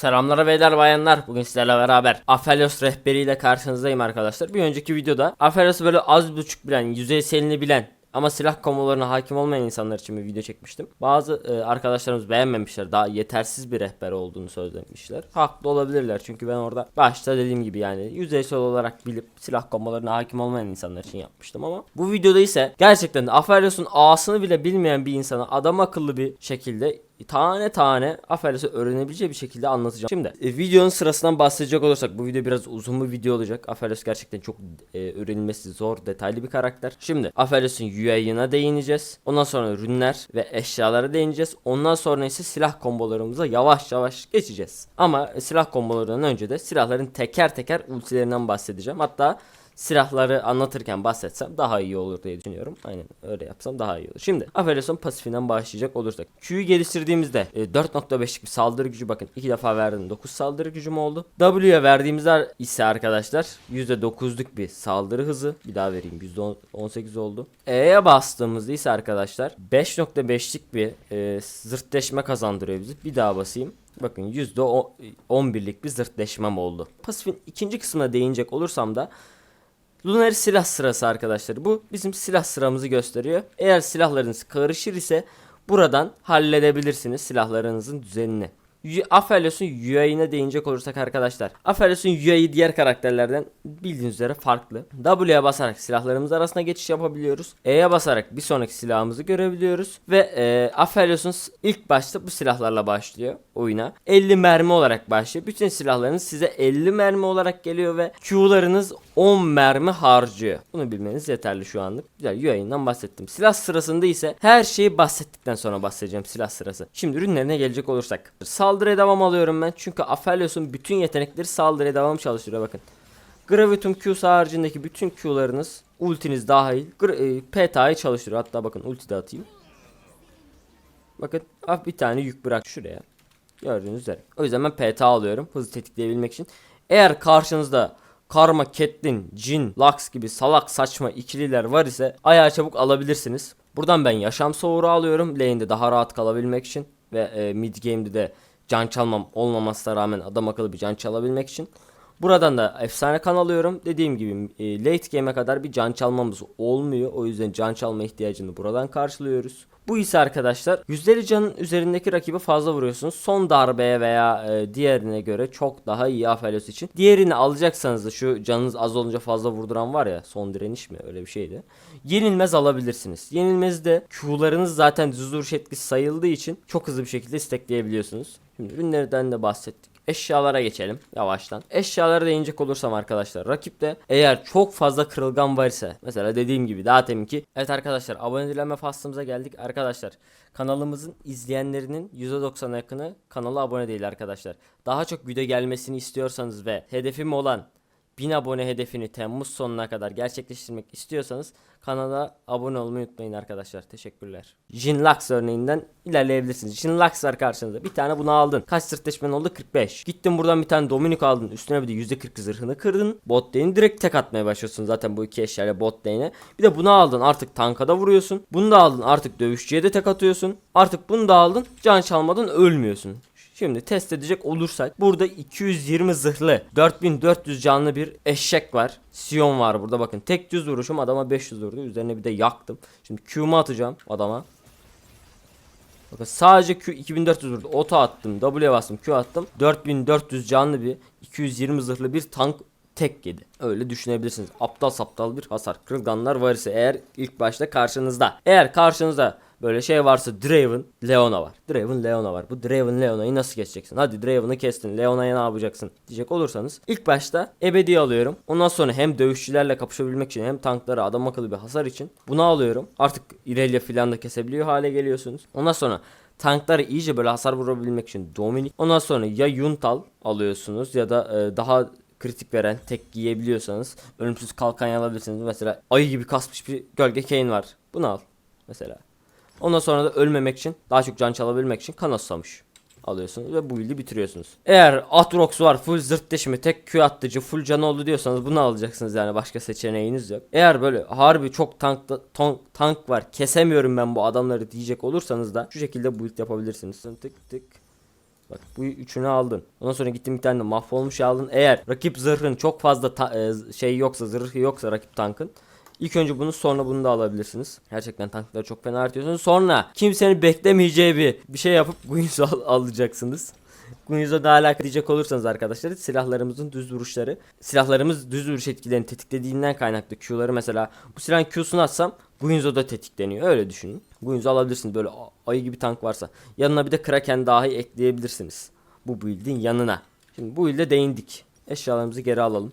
Selamlar beyler bayanlar. Bugün sizlerle beraber Aphelios rehberiyle karşınızdayım arkadaşlar. Bir önceki videoda Aphelios'u böyle az buçuk bilen, yüzeyselini bilen ama silah komolarına hakim olmayan insanlar için bir video çekmiştim. Bazı e, arkadaşlarımız beğenmemişler. Daha yetersiz bir rehber olduğunu söylemişler. Haklı olabilirler çünkü ben orada başta dediğim gibi yani yüzeysel olarak bilip silah komolarına hakim olmayan insanlar için yapmıştım ama bu videoda ise gerçekten de Aphelios'un A'sını bile bilmeyen bir insana adam akıllı bir şekilde tane tane Aphelios'u öğrenebileceği bir şekilde anlatacağım. Şimdi e, videonun sırasından bahsedecek olursak bu video biraz uzun bir video olacak. Aphelios gerçekten çok e, öğrenilmesi zor, detaylı bir karakter. Şimdi Aphelios'un UI'ına değineceğiz. Ondan sonra rünler ve eşyalara değineceğiz. Ondan sonra ise silah kombolarımıza yavaş yavaş geçeceğiz. Ama e, silah kombolarından önce de silahların teker teker ultilerinden bahsedeceğim. Hatta silahları anlatırken bahsetsem daha iyi olur diye düşünüyorum. Aynen öyle yapsam daha iyi olur. Şimdi Aphelios'un pasifinden başlayacak olursak. Q'yu geliştirdiğimizde e, 4.5'lik bir saldırı gücü bakın. iki defa verdim 9 saldırı gücüm oldu. W'ye verdiğimizde ise arkadaşlar %9'luk bir saldırı hızı. Bir daha vereyim %18 oldu. E'ye bastığımızda ise arkadaşlar 5.5'lik bir e, zırtleşme kazandırıyor bizi. Bir daha basayım. Bakın %11'lik bir zırtleşmem oldu. Pasifin ikinci kısmına değinecek olursam da Lunar silah sırası arkadaşlar. Bu bizim silah sıramızı gösteriyor. Eğer silahlarınız karışır ise buradan halledebilirsiniz silahlarınızın düzenini. Aphelios'un UI'ine değinecek olursak arkadaşlar. Aphelios'un UI diğer karakterlerden bildiğiniz üzere farklı. W'ye basarak silahlarımız arasında geçiş yapabiliyoruz. E'ye basarak bir sonraki silahımızı görebiliyoruz. Ve e, Aphelios'un ilk başta bu silahlarla başlıyor oyuna. 50 mermi olarak başlıyor. Bütün silahlarınız size 50 mermi olarak geliyor ve Q'larınız 10 mermi harcıyor. Bunu bilmeniz yeterli şu anlık. Güzel UI'nden bahsettim. Silah sırasında ise her şeyi bahsettikten sonra bahsedeceğim silah sırası. Şimdi ürünlerine gelecek olursak. Saldırıya devam alıyorum ben. Çünkü Aphelios'un bütün yetenekleri saldırıya devam çalıştırıyor bakın. Gravitum Q'su haricindeki bütün Q'larınız ultiniz dahil e, PTA'yı çalıştırıyor. Hatta bakın ulti de atayım. Bakın ah bir tane yük bırak şuraya. Gördüğünüz üzere. O yüzden ben PTA alıyorum. Hızlı tetikleyebilmek için. Eğer karşınızda Karma, Catelyn, Jin, Lux gibi salak saçma ikililer var ise ayağa çabuk alabilirsiniz. Buradan ben yaşam soğuru alıyorum. Lane'de daha rahat kalabilmek için. Ve e, mid game'de de can çalmam olmamasına rağmen adam akıllı bir can çalabilmek için. Buradan da efsane kan alıyorum. Dediğim gibi e, late game'e kadar bir can çalmamız olmuyor. O yüzden can çalma ihtiyacını buradan karşılıyoruz. Bu ise arkadaşlar yüzleri canın üzerindeki rakibi fazla vuruyorsunuz. Son darbeye veya e, diğerine göre çok daha iyi Aphelios için. Diğerini alacaksanız da şu canınız az olunca fazla vurduran var ya son direniş mi öyle bir şeydi. Yenilmez alabilirsiniz. Yenilmezde Q'larınız zaten düz duruş etkisi sayıldığı için çok hızlı bir şekilde istekleyebiliyorsunuz. Şimdi ürünlerden de bahsettik. Eşyalara geçelim yavaştan. Eşyalara değinecek olursam arkadaşlar rakipte eğer çok fazla kırılgan var ise mesela dediğim gibi daha teminki. Evet arkadaşlar abone faslımıza geldik. Arkadaşlar kanalımızın izleyenlerinin %90 yakını kanala abone değil arkadaşlar. Daha çok video gelmesini istiyorsanız ve hedefim olan 1000 abone hedefini Temmuz sonuna kadar gerçekleştirmek istiyorsanız kanala abone olmayı unutmayın arkadaşlar. Teşekkürler. Jinlux örneğinden ilerleyebilirsiniz. Jinlux var karşınızda. Bir tane bunu aldın. Kaç sırtleşmen oldu? 45. Gittin buradan bir tane Dominic aldın. Üstüne bir de %40 zırhını kırdın. Bot lane'i direkt tek atmaya başlıyorsun zaten bu iki eşyayla bot lane'e. Bir de bunu aldın artık tanka da vuruyorsun. Bunu da aldın artık dövüşçüye de tek atıyorsun. Artık bunu da aldın can çalmadan ölmüyorsun. Şimdi test edecek olursak burada 220 zırhlı 4400 canlı bir eşek var. Sion var burada bakın. Tek düz vuruşum adama 500 vurdu. Üzerine bir de yaktım. Şimdi Q'mu atacağım adama. Bakın sadece Q 2400 vurdu. Ota attım. W'ye bastım. Q attım. 4400 canlı bir 220 zırhlı bir tank tek yedi. Öyle düşünebilirsiniz. Aptal saptal bir hasar. Kırılganlar var ise eğer ilk başta karşınızda. Eğer karşınızda böyle şey varsa Draven, Leona var. Draven, Leona var. Bu Draven, Leona'yı nasıl keseceksin? Hadi Draven'ı kestin. Leona'ya ne yapacaksın? Diyecek olursanız ilk başta ebedi alıyorum. Ondan sonra hem dövüşçülerle kapışabilmek için hem tanklara adam akıllı bir hasar için bunu alıyorum. Artık Irelia filan da kesebiliyor hale geliyorsunuz. Ondan sonra tanklara iyice böyle hasar vurabilmek için Dominic. Ondan sonra ya Yuntal alıyorsunuz ya da e, daha kritik veren tek giyebiliyorsanız ölümsüz kalkan alabilirsiniz. Mesela ayı gibi kasmış bir gölge Kane var. Bunu al mesela. Ondan sonra da ölmemek için daha çok can çalabilmek için kan susamış alıyorsunuz ve bu build'i bitiriyorsunuz. Eğer Atrox var full zırt deşimi tek Q attıcı full canı oldu diyorsanız bunu alacaksınız yani başka seçeneğiniz yok. Eğer böyle harbi çok tank, tank, tank var kesemiyorum ben bu adamları diyecek olursanız da şu şekilde build yapabilirsiniz. Tık tık Bak bu üçünü aldın. Ondan sonra gittin bir tane de mahvolmuş aldın. Eğer rakip zırhın çok fazla e, şey yoksa zırhı yoksa rakip tankın İlk önce bunu sonra bunu da alabilirsiniz. Gerçekten tankları çok fena artıyorsunuz. Sonra kimsenin beklemeyeceği bir bir şey yapıp Guinsoo al- alacaksınız. Guinsoo da alaka diyecek olursanız arkadaşlar silahlarımızın düz vuruşları. Silahlarımız düz vuruş etkilerini tetiklediğinden kaynaklı Q'ları mesela bu silahın Q'sunu atsam Guinsoo da tetikleniyor. Öyle düşünün. Guinsoo alabilirsiniz böyle ayı gibi tank varsa. Yanına bir de Kraken dahi ekleyebilirsiniz. Bu build'in yanına. Şimdi bu build'e değindik. Eşyalarımızı geri alalım.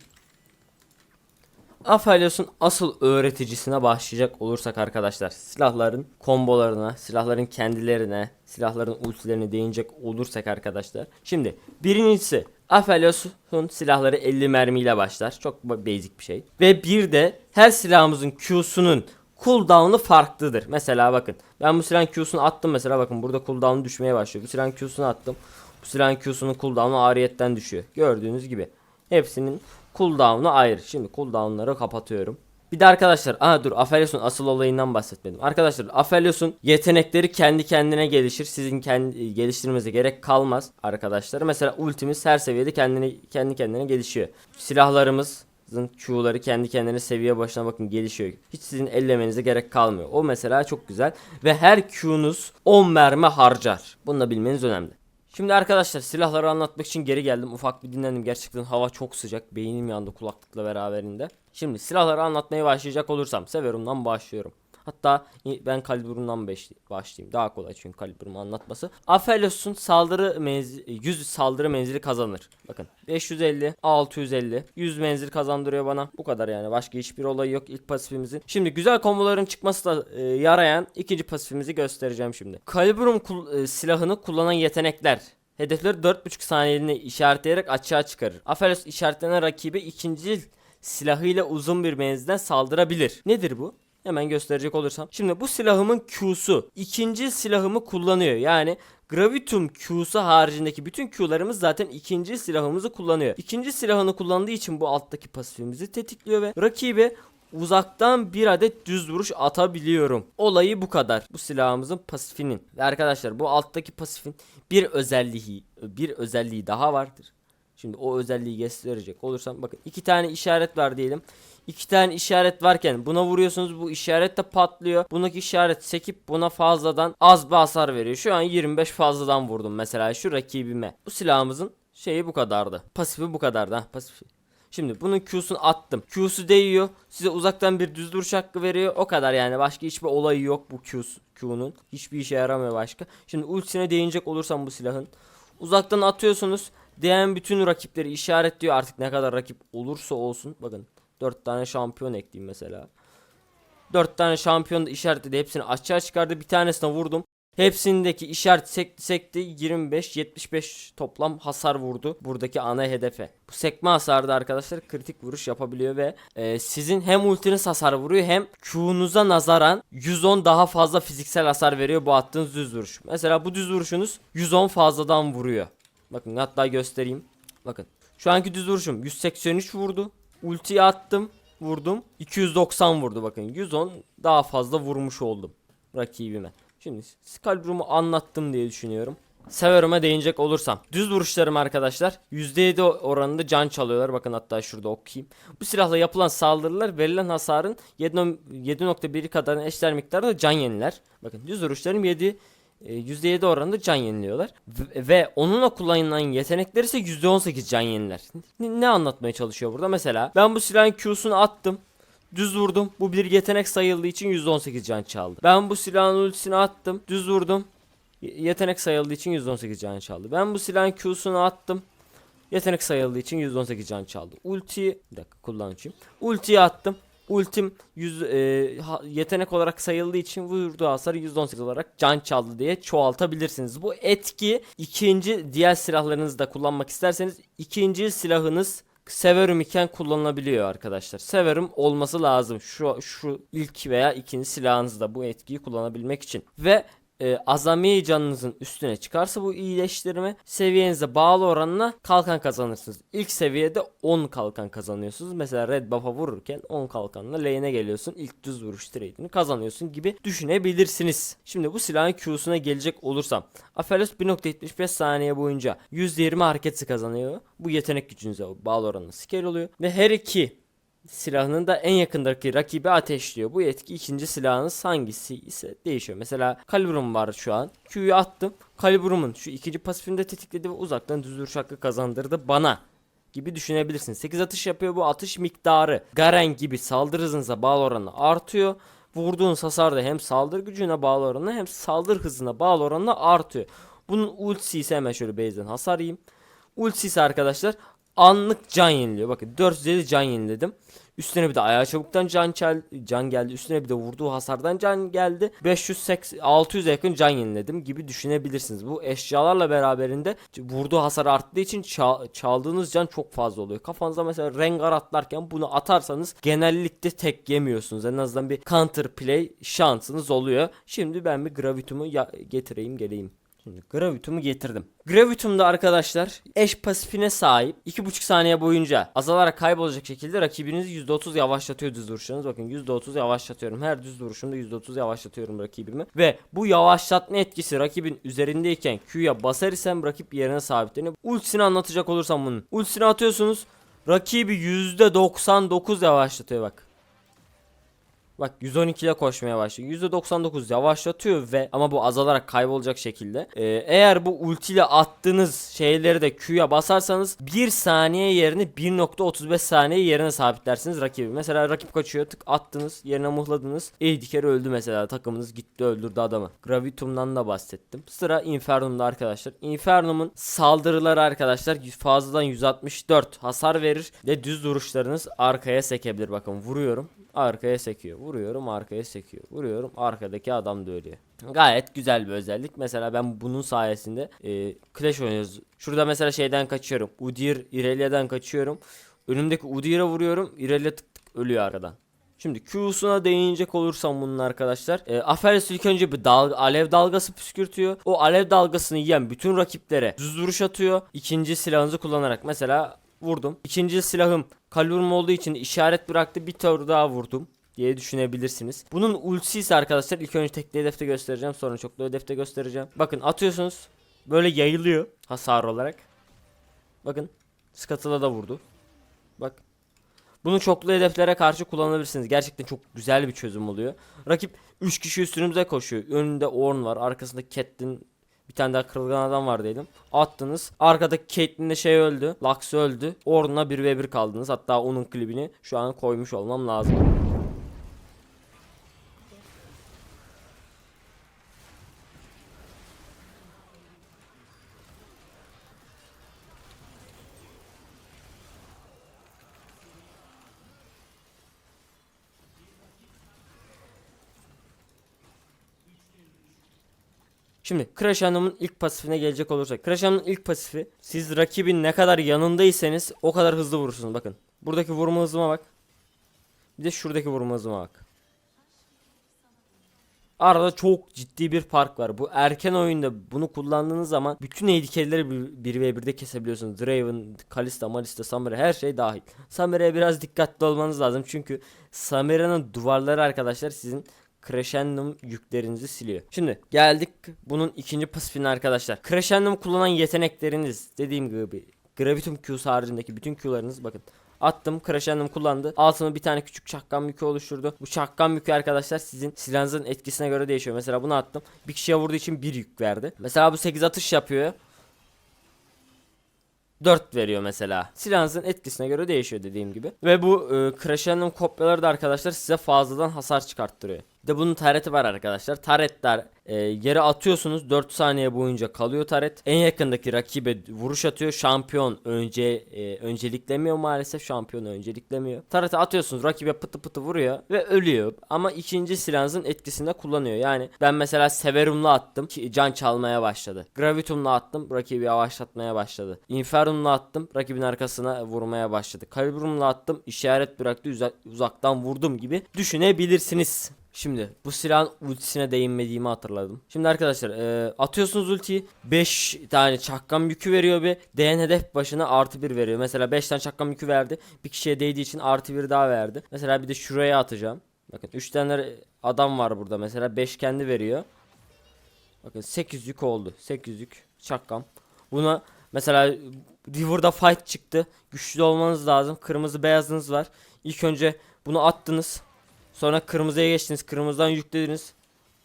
Aphelios'un asıl öğreticisine başlayacak olursak arkadaşlar silahların kombolarına, silahların kendilerine, silahların ultilerine değinecek olursak arkadaşlar. Şimdi birincisi Aphelios'un silahları 50 mermiyle başlar. Çok basic bir şey. Ve bir de her silahımızın Q'sunun cooldown'u farklıdır. Mesela bakın ben bu silahın Q'sunu attım mesela bakın burada cooldown'u düşmeye başlıyor. Bu silahın Q'sunu attım. Bu silahın Q'sunun cooldown'u ariyetten düşüyor. Gördüğünüz gibi. Hepsinin cooldown'u ayrı. Şimdi cooldown'ları kapatıyorum. Bir de arkadaşlar aha dur Aphelios'un asıl olayından bahsetmedim. Arkadaşlar Aphelios'un yetenekleri kendi kendine gelişir. Sizin kendi geliştirmenize gerek kalmaz arkadaşlar. Mesela ultimiz her seviyede kendini kendi kendine gelişiyor. Silahlarımızın Q'ları kendi kendine seviye başına bakın gelişiyor. Hiç sizin ellemenize gerek kalmıyor. O mesela çok güzel ve her Q'nuz 10 mermi harcar. Bunu da bilmeniz önemli. Şimdi arkadaşlar silahları anlatmak için geri geldim. Ufak bir dinlendim. Gerçekten hava çok sıcak. Beynim yandı kulaklıkla beraberinde. Şimdi silahları anlatmaya başlayacak olursam Severum'dan başlıyorum. Hatta ben Kalibur'undan başlayayım. Daha kolay çünkü Kalibur'un anlatması. Aphelios'un saldırı menzili, 100 saldırı menzili kazanır. Bakın 550, 650, 100 menzil kazandırıyor bana. Bu kadar yani. Başka hiçbir olay yok ilk pasifimizin. Şimdi güzel komboların çıkması da e, yarayan ikinci pasifimizi göstereceğim şimdi. Kalibur'un kul- e, silahını kullanan yetenekler. Hedefleri 4.5 saniyeliğine işaretleyerek açığa çıkarır. Aphelios işaretlenen rakibi ikinci silahıyla uzun bir menzilden saldırabilir. Nedir bu? Hemen gösterecek olursam. Şimdi bu silahımın Q'su ikinci silahımı kullanıyor. Yani Gravitum Q'su haricindeki bütün Q'larımız zaten ikinci silahımızı kullanıyor. İkinci silahını kullandığı için bu alttaki pasifimizi tetikliyor ve rakibe uzaktan bir adet düz vuruş atabiliyorum. Olayı bu kadar. Bu silahımızın pasifinin. Ve arkadaşlar bu alttaki pasifin bir özelliği bir özelliği daha vardır. Şimdi o özelliği gösterecek olursam bakın iki tane işaret var diyelim. İki tane işaret varken buna vuruyorsunuz bu işaret de patlıyor. Bundaki işaret sekip buna fazladan az bir hasar veriyor. Şu an 25 fazladan vurdum mesela şu rakibime. Bu silahımızın şeyi bu kadardı. Pasifi bu kadardı ha pasifi. Şimdi bunun Q'sunu attım. Q'su değiyor. Size uzaktan bir düz duruş hakkı veriyor. O kadar yani. Başka hiçbir olayı yok bu Q'su, Q'nun. Hiçbir işe yaramıyor başka. Şimdi ultisine değinecek olursam bu silahın. Uzaktan atıyorsunuz. Değen bütün rakipleri işaretliyor. Artık ne kadar rakip olursa olsun. Bakın 4 tane şampiyon ekleyeyim mesela. 4 tane şampiyon işaretledi. Hepsini açığa çıkardı. Bir tanesine vurdum. Hepsindeki işaret sekti sekti 25 75 toplam hasar vurdu buradaki ana hedefe. Bu sekme hasarda arkadaşlar kritik vuruş yapabiliyor ve e, sizin hem ultiniz hasar vuruyor hem Q'nuza nazaran 110 daha fazla fiziksel hasar veriyor bu attığınız düz vuruş. Mesela bu düz vuruşunuz 110 fazladan vuruyor. Bakın hatta göstereyim. Bakın şu anki düz vuruşum 183 vurdu. Ultiyi attım vurdum 290 vurdu bakın 110 daha fazla vurmuş oldum rakibime. Şimdi Skalbrum'u anlattım diye düşünüyorum. Severum'a değinecek olursam. Düz vuruşlarım arkadaşlar %7 oranında can çalıyorlar. Bakın hatta şurada okuyayım. Bu silahla yapılan saldırılar verilen hasarın 7.1 kadarına eşler miktarda can yeniler. Bakın düz vuruşlarım 7 %7 oranında can yeniliyorlar. Ve onunla kullanılan yetenekler ise %18 can yeniler. Ne anlatmaya çalışıyor burada? Mesela ben bu silahın Q'sunu attım. Düz vurdum. Bu bir yetenek sayıldığı için %18 can çaldı. Ben bu silahın ultisini attım. Düz vurdum. Yetenek sayıldığı için %18 can çaldı. Ben bu silahın Q'sunu attım. Yetenek sayıldığı için %18 can çaldı. Ultiyi bir dakika kullanacağım. Ultiyi attım. Ultim 100 e, yetenek olarak sayıldığı için vurduğu hasar %18 olarak can çaldı diye çoğaltabilirsiniz. Bu etki ikinci diğer silahlarınızı da kullanmak isterseniz ikinci silahınız Severum iken kullanılabiliyor arkadaşlar. Severum olması lazım. Şu şu ilk veya ikinci silahınızda bu etkiyi kullanabilmek için. Ve e, azami canınızın üstüne çıkarsa bu iyileştirme seviyenize bağlı oranla kalkan kazanırsınız. İlk seviyede 10 kalkan kazanıyorsunuz. Mesela red buff'a vururken 10 kalkanla lane'e geliyorsun. İlk düz vuruş trade'ini kazanıyorsun gibi düşünebilirsiniz. Şimdi bu silahın Q'suna gelecek olursam. Aphelios 1.75 saniye boyunca %20 hareketi kazanıyor. Bu yetenek gücünüze bağlı oranla scale oluyor. Ve her iki silahının da en yakındaki rakibi ateşliyor. Bu etki ikinci silahınız hangisi ise değişiyor. Mesela Calibrum var şu an. Q'yu attım. Calibrum'un şu ikinci pasifini de tetikledi ve uzaktan düz vuruş hakkı kazandırdı bana gibi düşünebilirsin. 8 atış yapıyor bu atış miktarı Garen gibi saldırı hızınıza bağlı oranla artıyor. Vurduğunuz hasar da hem saldırı gücüne bağlı oranla hem saldırı hızına bağlı oranla artıyor. Bunun ultisi ise hemen şöyle base'den hasar yiyeyim. Ultisi arkadaşlar anlık can yeniliyor. Bakın 450 can yeniledim. Üstüne bir de ayağı çabuktan can çel can geldi. Üstüne bir de vurduğu hasardan can geldi. 580 600'e yakın can yeniledim gibi düşünebilirsiniz. Bu eşyalarla beraberinde vurduğu hasar arttığı için ça- çaldığınız can çok fazla oluyor. Kafanıza mesela rengar atlarken bunu atarsanız genellikle tek yemiyorsunuz. En azından bir counter play şansınız oluyor. Şimdi ben bir gravitumu getireyim geleyim. Şimdi Gravitum'u getirdim. Gravitum'da arkadaşlar eş pasifine sahip 2.5 saniye boyunca azalarak kaybolacak şekilde rakibinizi %30 yavaşlatıyor düz vuruşlarınız. Bakın %30 yavaşlatıyorum. Her düz vuruşumda %30 yavaşlatıyorum rakibimi. Ve bu yavaşlatma etkisi rakibin üzerindeyken Q'ya basar isem rakip yerine sabitleniyor. Ultisini anlatacak olursam bunun. Ultisini atıyorsunuz. Rakibi %99 yavaşlatıyor bak. Bak 112 ile koşmaya başlıyor. %99 yavaşlatıyor ve ama bu azalarak kaybolacak şekilde. Ee, eğer bu ulti ile attığınız şeyleri de Q'ya basarsanız 1 saniye yerine 1.35 saniye yerine sabitlersiniz rakibi. Mesela rakip kaçıyor tık attınız yerine muhladınız. E diker öldü mesela takımınız gitti öldürdü adamı. Gravitum'dan da bahsettim. Sıra Infernum'da arkadaşlar. Infernum'un saldırıları arkadaşlar fazladan 164 hasar verir ve düz vuruşlarınız arkaya sekebilir. Bakın vuruyorum arkaya sekiyor. Vuruyorum arkaya sekiyor. Vuruyorum arkadaki adam da ölüyor. Gayet güzel bir özellik. Mesela ben bunun sayesinde e, Clash oynuyoruz. Şurada mesela şeyden kaçıyorum. Udyr Irelia'dan kaçıyorum. Önümdeki Udyr'e vuruyorum. Irelia tık tık ölüyor arkadan. Şimdi Q'suna değinecek olursam bunun arkadaşlar. E, Aphelios ilk önce bir dal alev dalgası püskürtüyor. O alev dalgasını yiyen bütün rakiplere düz vuruş atıyor. İkinci silahınızı kullanarak mesela vurdum. İkinci silahım kalburum olduğu için işaret bıraktı. Bir tur daha vurdum diye düşünebilirsiniz. Bunun ultisi ise arkadaşlar ilk önce tekli hedefte göstereceğim sonra çoklu hedefte göstereceğim. Bakın atıyorsunuz böyle yayılıyor hasar olarak. Bakın Scuttle'a da vurdu. Bak. Bunu çoklu hedeflere karşı kullanabilirsiniz. Gerçekten çok güzel bir çözüm oluyor. Rakip 3 kişi üstünüze koşuyor. Önünde Ornn var. Arkasında Catelyn bir tane daha kırılgan adam var diyelim. Attınız. Arkadaki Caitlyn'de şey öldü. Lux öldü. Ornn'la 1v1 kaldınız. Hatta onun klibini şu an koymuş olmam lazım. Şimdi Crash Hanım'ın ilk pasifine gelecek olursak. Crash Hanım'ın ilk pasifi siz rakibin ne kadar yanındaysanız o kadar hızlı vurursunuz. Bakın. Buradaki vurma hızıma bak. Bir de şuradaki vurma hızıma bak. Arada çok ciddi bir fark var. Bu erken oyunda bunu kullandığınız zaman bütün eğdikelleri 1v1'de kesebiliyorsunuz. Draven, Kalista, Malista, Samira her şey dahil. Samira'ya biraz dikkatli olmanız lazım. Çünkü Samira'nın duvarları arkadaşlar sizin Crescendum yüklerinizi siliyor. Şimdi geldik bunun ikinci pasifine arkadaşlar. Crescendum kullanan yetenekleriniz dediğim gibi Gravitum Q'su haricindeki bütün Q'larınız bakın. Attım Crescendum kullandı. Altına bir tane küçük çakkan yükü oluşturdu. Bu çakkan yükü arkadaşlar sizin silahınızın etkisine göre değişiyor. Mesela bunu attım. Bir kişiye vurduğu için bir yük verdi. Mesela bu 8 atış yapıyor. 4 veriyor mesela. Silahınızın etkisine göre değişiyor dediğim gibi. Ve bu e, Crescendum kopyaları da arkadaşlar size fazladan hasar çıkarttırıyor. De bunun tareti var arkadaşlar. Taretler e, yere atıyorsunuz 4 saniye boyunca kalıyor taret. En yakındaki rakibe vuruş atıyor. Şampiyon önce e, önceliklemiyor maalesef. Şampiyon önceliklemiyor. Tarete atıyorsunuz rakibe pıtı pıtı vuruyor ve ölüyor. Ama ikinci silahınızın etkisinde kullanıyor. Yani ben mesela Severum'la attım ki can çalmaya başladı. Gravitum'la attım rakibi yavaşlatmaya başladı. Infernum'la attım rakibin arkasına vurmaya başladı. Calibrum'la attım işaret bıraktı uzak, uzaktan vurdum gibi düşünebilirsiniz. Şimdi bu silahın ultisine değinmediğimi hatırladım. Şimdi arkadaşlar e, atıyorsunuz ultiyi 5 tane çakkam yükü veriyor bir değen hedef başına artı 1 veriyor. Mesela 5 tane çakkam yükü verdi. Bir kişiye değdiği için artı 1 daha verdi. Mesela bir de şuraya atacağım. Bakın 3 tane adam var burada mesela 5 kendi veriyor. Bakın 8 yük oldu. 8 yük çakkam. Buna mesela River'da fight çıktı. Güçlü olmanız lazım. Kırmızı beyazınız var. İlk önce bunu attınız. Sonra kırmızıya geçtiniz. Kırmızıdan yüklediniz.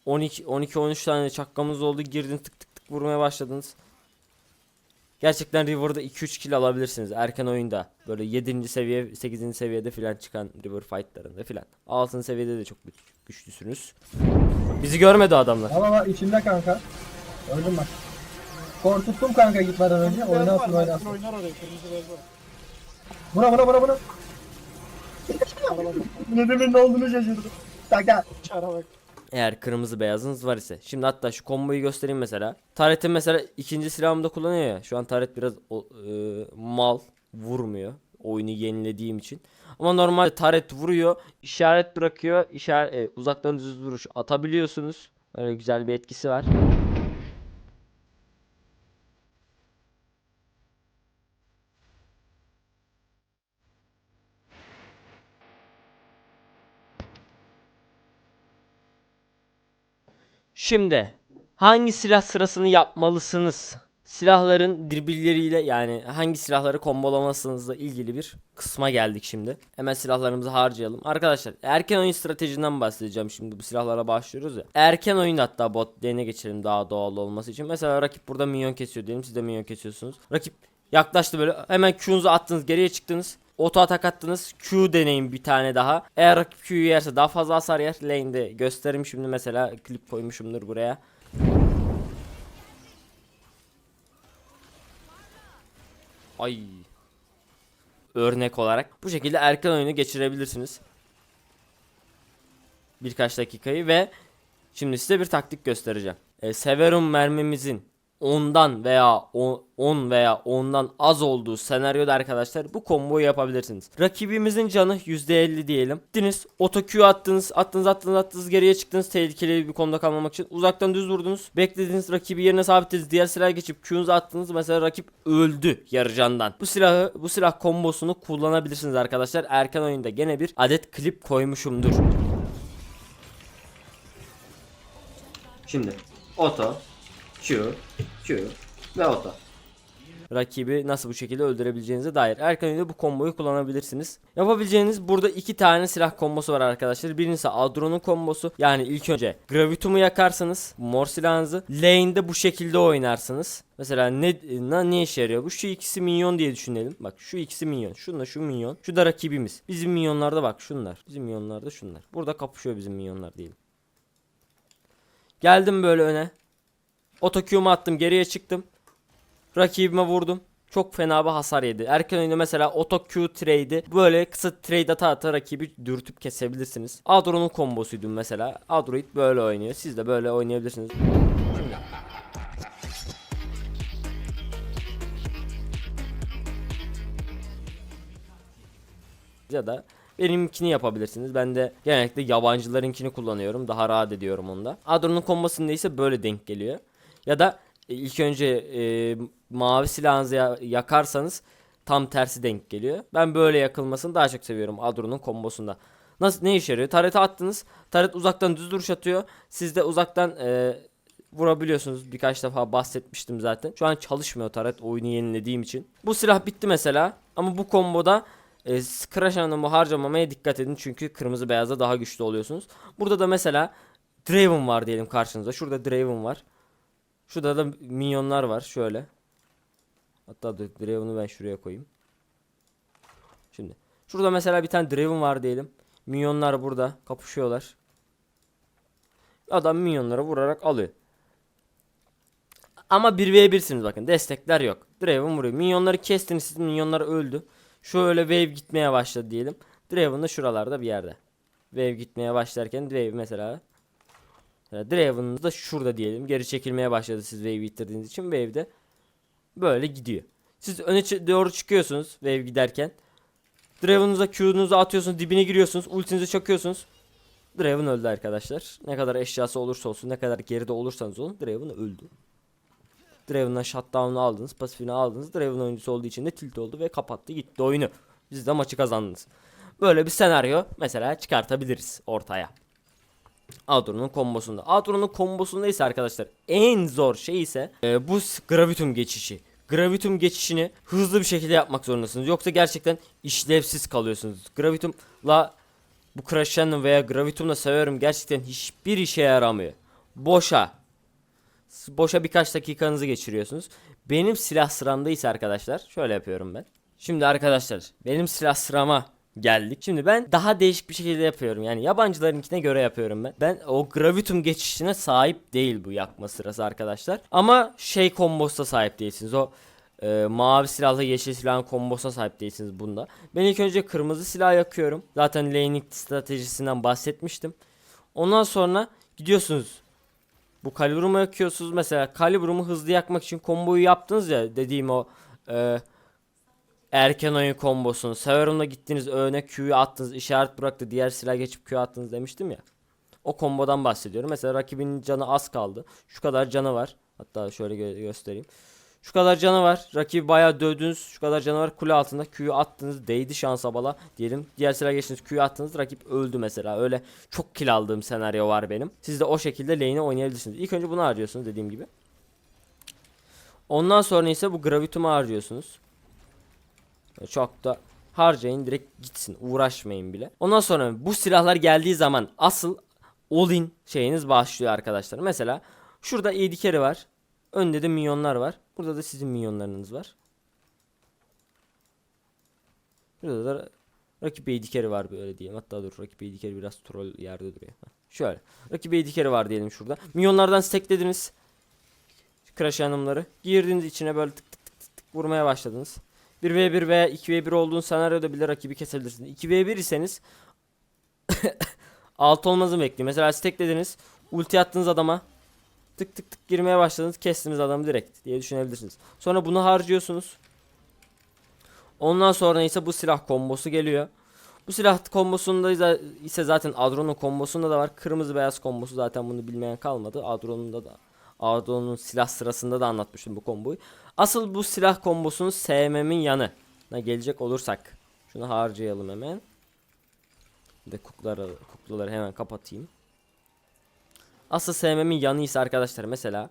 12 12 13 tane çakkamız oldu. Girdiniz tık tık tık vurmaya başladınız. Gerçekten River'da 2-3 kill alabilirsiniz erken oyunda. Böyle 7. seviye 8. seviyede filan çıkan River fightlarında filan. 6. seviyede de çok güç- güçlüsünüz. Bizi görmedi adamlar. Ama bak içinde kanka. Öldüm bak. Korkuttum kanka gitmeden önce. Oynasın oynasın. Oynar oraya kırmızı beyaz var. Buna buna buna buna. Ne demin ne olduğunu şaşırdım. Kanka. çara bak. Eğer kırmızı beyazınız var ise. Şimdi hatta şu komboyu göstereyim mesela. Taret'in mesela ikinci silahımda kullanıyor ya. Şu an Taret biraz o- e, mal vurmuyor. Oyunu yenilediğim için. Ama normalde Taret vuruyor. işaret bırakıyor. işaret, e, uzaktan düz vuruş atabiliyorsunuz. Öyle güzel bir etkisi var. Şimdi hangi silah sırasını yapmalısınız? Silahların birbirleriyle yani hangi silahları kombolamasınızla ilgili bir kısma geldik şimdi. Hemen silahlarımızı harcayalım. Arkadaşlar erken oyun stratejinden bahsedeceğim şimdi bu silahlara başlıyoruz ya. Erken oyun hatta bot lane'e geçelim daha doğal olması için. Mesela rakip burada minyon kesiyor diyelim siz de minyon kesiyorsunuz. Rakip yaklaştı böyle hemen Q'nuzu attınız geriye çıktınız. Oto atak attınız. Q deneyin bir tane daha. Eğer rakip Q'yu yerse daha fazla hasar yer. Lane'de göstereyim şimdi mesela klip koymuşumdur buraya. Ay. Örnek olarak bu şekilde erken oyunu geçirebilirsiniz. Birkaç dakikayı ve şimdi size bir taktik göstereceğim. E, Severum mermimizin 10'dan veya 10 veya 10'dan az olduğu senaryoda arkadaşlar bu komboyu yapabilirsiniz. Rakibimizin canı %50 diyelim. Gittiniz oto Q attınız attınız attınız attınız geriye çıktınız tehlikeli bir konuda kalmamak için. Uzaktan düz vurdunuz. Beklediniz rakibi yerine sabitlediniz. Diğer silaha geçip Q'nuzu attınız. Mesela rakip öldü yarı candan. Bu silahı bu silah kombosunu kullanabilirsiniz arkadaşlar. Erken oyunda gene bir adet klip koymuşumdur. Şimdi oto Q, Q ve oto. Rakibi nasıl bu şekilde öldürebileceğinize dair. Erken oyunda bu komboyu kullanabilirsiniz. Yapabileceğiniz burada iki tane silah kombosu var arkadaşlar. Birincisi Adron'un kombosu. Yani ilk önce Gravitum'u yakarsanız mor silahınızı lane'de bu şekilde oynarsınız. Mesela ne, ne, ne işe yarıyor bu? Şu ikisi minyon diye düşünelim. Bak şu ikisi minyon. Şunla şu minyon. Şu da rakibimiz. Bizim minyonlarda bak şunlar. Bizim minyonlarda şunlar. Burada kapışıyor bizim minyonlar diyelim. Geldim böyle öne. Otoq'umu attım geriye çıktım. Rakibime vurdum. Çok fena bir hasar yedi. Erken oyunda mesela Auto Q trade'i böyle kısa trade ata ata rakibi dürtüp kesebilirsiniz. Adro'nun kombosuydu mesela. Adroid böyle oynuyor. Siz de böyle oynayabilirsiniz. Ya da benimkini yapabilirsiniz. Ben de genellikle yabancılarınkini kullanıyorum. Daha rahat ediyorum onda. Adro'nun kombosunda ise böyle denk geliyor. Ya da e, ilk önce e, mavi silahınızı ya- yakarsanız tam tersi denk geliyor. Ben böyle yakılmasını daha çok seviyorum Adro'nun kombosunda. Nasıl ne işe yarıyor? Tarete attınız. Taret uzaktan düz duruş atıyor. Siz de uzaktan e, vurabiliyorsunuz. Birkaç defa bahsetmiştim zaten. Şu an çalışmıyor taret oyunu yenilediğim için. Bu silah bitti mesela. Ama bu komboda e, Crash Animal'ı harcamamaya dikkat edin. Çünkü kırmızı beyazda daha güçlü oluyorsunuz. Burada da mesela Draven var diyelim karşınızda. Şurada Draven var. Şurada da minyonlar var şöyle. Hatta Draven'ı ben şuraya koyayım. Şimdi. Şurada mesela bir tane Draven var diyelim. Minyonlar burada kapışıyorlar. Adam minyonlara vurarak alıyor. Ama 1v1'siniz bakın. Destekler yok. Draven vuruyor. Minyonları kestiniz. Sizin minyonlar öldü. Şöyle wave gitmeye başladı diyelim. Draven da şuralarda bir yerde. Wave gitmeye başlarken wave mesela Draven'ınız da şurada diyelim. Geri çekilmeye başladı siz wave ittirdiğiniz için. Wave de böyle gidiyor. Siz öne doğru çıkıyorsunuz wave giderken. Draven'ınıza Q'nuzu atıyorsunuz. Dibine giriyorsunuz. Ultinizi çakıyorsunuz. Draven öldü arkadaşlar. Ne kadar eşyası olursa olsun, ne kadar geride olursanız olun Draven öldü. Draven'dan shutdown'u aldınız, pasifini aldınız. Draven oyuncusu olduğu için de tilt oldu ve kapattı gitti oyunu. Siz de maçı kazandınız. Böyle bir senaryo mesela çıkartabiliriz ortaya. Adro'nun kombosunda. Adro'nun kombosunda ise arkadaşlar en zor şey ise e, bu gravitum geçişi. Gravitum geçişini hızlı bir şekilde yapmak zorundasınız. Yoksa gerçekten işlevsiz kalıyorsunuz. Gravitum'la bu Crescendo veya Gravitum'la seviyorum gerçekten hiçbir işe yaramıyor. Boşa. Boşa birkaç dakikanızı geçiriyorsunuz. Benim silah sıramda ise arkadaşlar şöyle yapıyorum ben. Şimdi arkadaşlar benim silah sırama geldik. Şimdi ben daha değişik bir şekilde yapıyorum. Yani yabancılarınkine göre yapıyorum ben. Ben o gravitum geçişine sahip değil bu yakma sırası arkadaşlar. Ama şey kombosuna sahip değilsiniz. O e, mavi silahla yeşil silahın kombosuna sahip değilsiniz bunda. Ben ilk önce kırmızı silah yakıyorum. Zaten laning stratejisinden bahsetmiştim. Ondan sonra gidiyorsunuz bu kalibrumu yakıyorsunuz. Mesela kalibrumu hızlı yakmak için komboyu yaptınız ya dediğim o e, erken oyun kombosunu. Severum'la gittiniz öne Q'yu attınız işaret bıraktı diğer silah geçip Q attınız demiştim ya. O kombodan bahsediyorum. Mesela rakibinin canı az kaldı. Şu kadar canı var. Hatta şöyle gö- göstereyim. Şu kadar canı var. Rakibi bayağı dövdünüz. Şu kadar canı var. Kule altında Q'yu attınız. Değdi şansa bala diyelim. Diğer silah geçtiniz. Q'yu attınız. Rakip öldü mesela. Öyle çok kill aldığım senaryo var benim. Siz de o şekilde lane'i oynayabilirsiniz. İlk önce bunu harcıyorsunuz dediğim gibi. Ondan sonra ise bu gravitum'u harcıyorsunuz. Çok da harcayın direkt gitsin. Uğraşmayın bile. Ondan sonra bu silahlar geldiği zaman asıl all-in şeyiniz başlıyor arkadaşlar. Mesela şurada AD carry var. Önde de minyonlar var. Burada da sizin minyonlarınız var. Burada da rakip AD carry var böyle diyeyim. Hatta dur rakip AD carry biraz troll yerde duruyor. Şöyle. Rakip AD carry var diyelim şurada. Minyonlardan stacklediniz. Crash hanımları. Girdiniz içine böyle tık tık tık tık vurmaya başladınız. 1v1 veya 2v1 olduğun senaryoda bile rakibi kesebilirsiniz. 2v1 iseniz 6 olmanızı bekliyor. Mesela stacklediniz. Ulti attınız adama. Tık tık tık girmeye başladınız. Kestiniz adamı direkt diye düşünebilirsiniz. Sonra bunu harcıyorsunuz. Ondan sonra ise bu silah kombosu geliyor. Bu silah kombosunda ise zaten Adron'un kombosunda da var. Kırmızı beyaz kombosu zaten bunu bilmeyen kalmadı. Adron'un da Adron'un silah sırasında da anlatmıştım bu komboyu. Asıl bu silah kombosunun sevmemin yanı. gelecek olursak. Şunu harcayalım hemen. Bir de kuklaları, kuklaları hemen kapatayım. Asıl sevmemin yanı ise arkadaşlar mesela.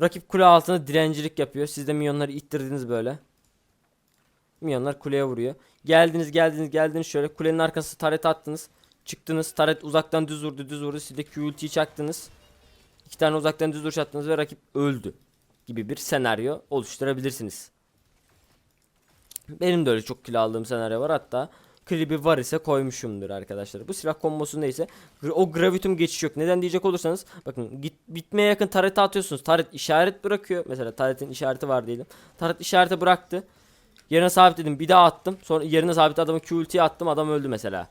Rakip kule altında direncilik yapıyor. Siz de minyonları ittirdiniz böyle. Minyonlar kuleye vuruyor. Geldiniz geldiniz geldiniz şöyle kulenin arkası taret attınız. Çıktınız taret uzaktan düz vurdu düz vurdu. Siz de Q çaktınız. İki tane uzaktan düz vuruş attınız ve rakip öldü. Gibi bir senaryo oluşturabilirsiniz. Benim de öyle çok kill aldığım senaryo var hatta klibi var ise koymuşumdur arkadaşlar. Bu silah kombosunda ise gr- o gravitum geçiş yok. Neden diyecek olursanız bakın git, bitmeye yakın tarete atıyorsunuz. Taret işaret bırakıyor. Mesela taretin işareti var diyelim. Taret işareti bıraktı. Yerine sabitledim bir daha attım. Sonra yerine sabit adamı Q attım adam öldü mesela.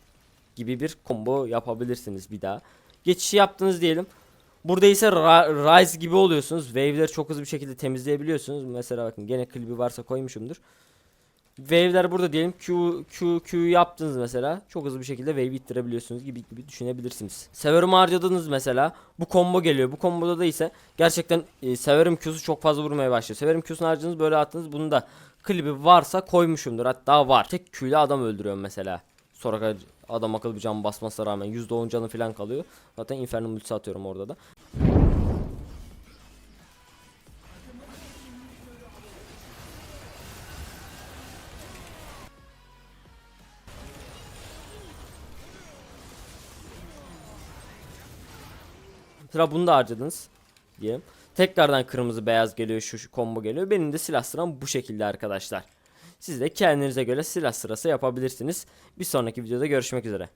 Gibi bir combo yapabilirsiniz bir daha. Geçişi yaptınız diyelim. Burada ise Rise gibi oluyorsunuz. Wave'leri çok hızlı bir şekilde temizleyebiliyorsunuz. Mesela bakın gene klibi varsa koymuşumdur. Wave'ler burada diyelim Q Q Q yaptınız mesela. Çok hızlı bir şekilde wave ittirebiliyorsunuz gibi gibi düşünebilirsiniz. Severum harcadınız mesela. Bu combo geliyor. Bu komboda da ise gerçekten e, Severum Q'su çok fazla vurmaya başlıyor. Severum Q'sunu harcadınız böyle attınız. Bunu da klibi varsa koymuşumdur. Hatta var. Tek Q ile adam öldürüyorum mesela. Sonra adam akıllı bir can basmasına rağmen %10 canı falan kalıyor. Zaten Inferno ultisi atıyorum orada da. Sıra bunu da harcadınız diyelim. Tekrardan kırmızı beyaz geliyor şu, şu combo geliyor. Benim de silah sıram bu şekilde arkadaşlar. Siz de kendinize göre silah sırası yapabilirsiniz. Bir sonraki videoda görüşmek üzere.